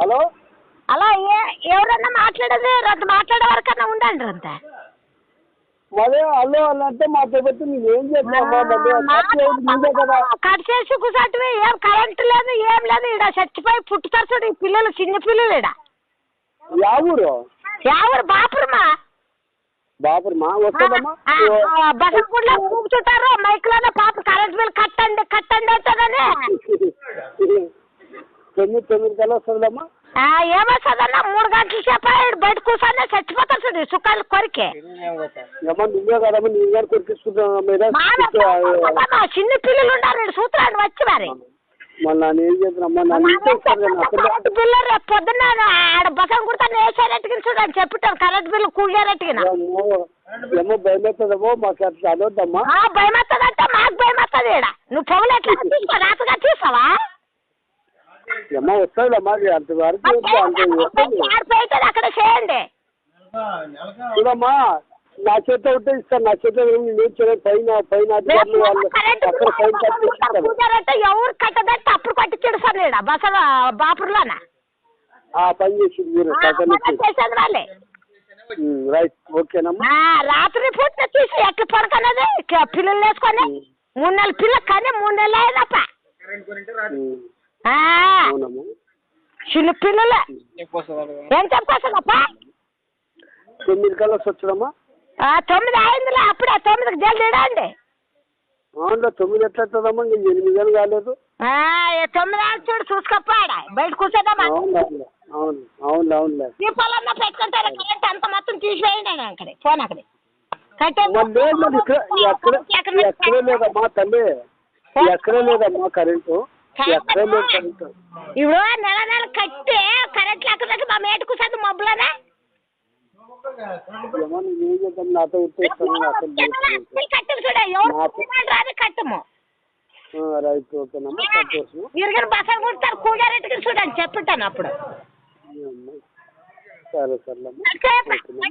Hello? అలా ఏ ఎవరన్నా మాట్లాడేది రెండు మాట్లాడే వరకన్నా ఉండండి అంతే మళ్ళీ హలో అలా అంటే పెట్టి నేను ఏం కట్ చేసి కూర్చోటివి ఏం కరెంట్ లేదు ఏం లేదు ఇక్కడ చచ్చిపోయి పుట్టుతారు చూడు ఈ పిల్లలు చిన్న పిల్లలు ఇక్కడ యా ఊరు? ఎవరు బాపురమా? బాపురమా? వస్తుందమ్మా బసంపూడిలో కూర్చుంటారు మైక్లోనే పాప కరెంట్ బిల్ కట్టండి కట్టండి అవుతుందని తొమ్మిది తొమ్మిది కల్లా వస్తుందమ్మా. ఏమొస్తుందన్న? మూడు గంటల ఈడ బయట కూర్చొని చచ్చిపోతారు చూడు సుఖాలు కొరికి. నువ్వే కదమ్మా నేను గారు కొరికిస్తున్నావు చిన్న పిల్లలు ఉన్నారు సూత్రాన్ని వచ్చి మరి. మళ్ళీ నేను ఏం చేస్తున్నామ్మా నన్ను ఇచ్చేస్తారు కానీ అసలు కరెంట్ బిల్లు రేపు పొద్దున్న ఆడ బసం కుడతాను వేసేటట్టుగా చూడు అని చెప్పుతాను కరెంట్ బిల్లు కూలేరట్టుగా ఏమో ఏమో భయం అవుతుందేమో మాకు అట్లా అనొద్దమ్మా భయం మాకు భయం నువ్వు పొగలు ఎట్లా తీసుకో? రాతగా తీసావా అది అంతవరకు ఏంటి అంత వస్తుంది ఆడిపోయింది అక్కడ చేయండి. చూడమ్మా నా చేత ఉంటే ఇస్తాను నా చేత పైన పైన అక్కడ ఎవరు కట్టదంటే అప్పుడు కట్టించాడు సార్ ఈడ బస బాపుర్లోన? ఆ పని చేసి మీరు వాళ్ళే. రైట్ ఓకేనమ్మా. ఆ, రాత్రి పూట తీసి ఎట్లా పడకనేది? పిల్లలు వేసుకొని మూడు నెలల పిల్ల కానీ మూడు నెలలు అయ్యేదప్ప అవునమ్మా చిన్న పిల్లలు. ఏం చెప్పుకొస్తుందప్ప తొమ్మిది కల్లా వచ్చాడమ్మా ఆ, తొమ్మిది అయిందిలే అప్పుడే తొమ్మిదికి జల్ది ఇడండి. అవునులే తొమ్మిది ఎట్లా ఇంక ఎనిమిది కాలేదు. తొమ్మిది చూడు చూసుకోపోయాడ బయట కూర్చోదామా అవును అవును అవును అవును అవునులే దీపాలన్నా పెట్టుకుంటారు కరెంట్ అంత మొత్తం తీసివేయండి అక్కడే ఫోన్ అక్కడే కట్టే ఎక్కడ లేదమ్మా తల్లి. ఎక్కడే లేదమ్మా కరెంటు. ఇప్పుడు నెల నెల కట్టి కరెంట్ లేకపోతే మా మేట కూర్చోదు మబ్బులోనే కట్టము. రైట్ ఓకేనమ్మా బసలు కుడతారు కూడారెట్టుకు చూడండి చెప్పుంటాను అప్పుడు. సరే ఓకేనమ్మా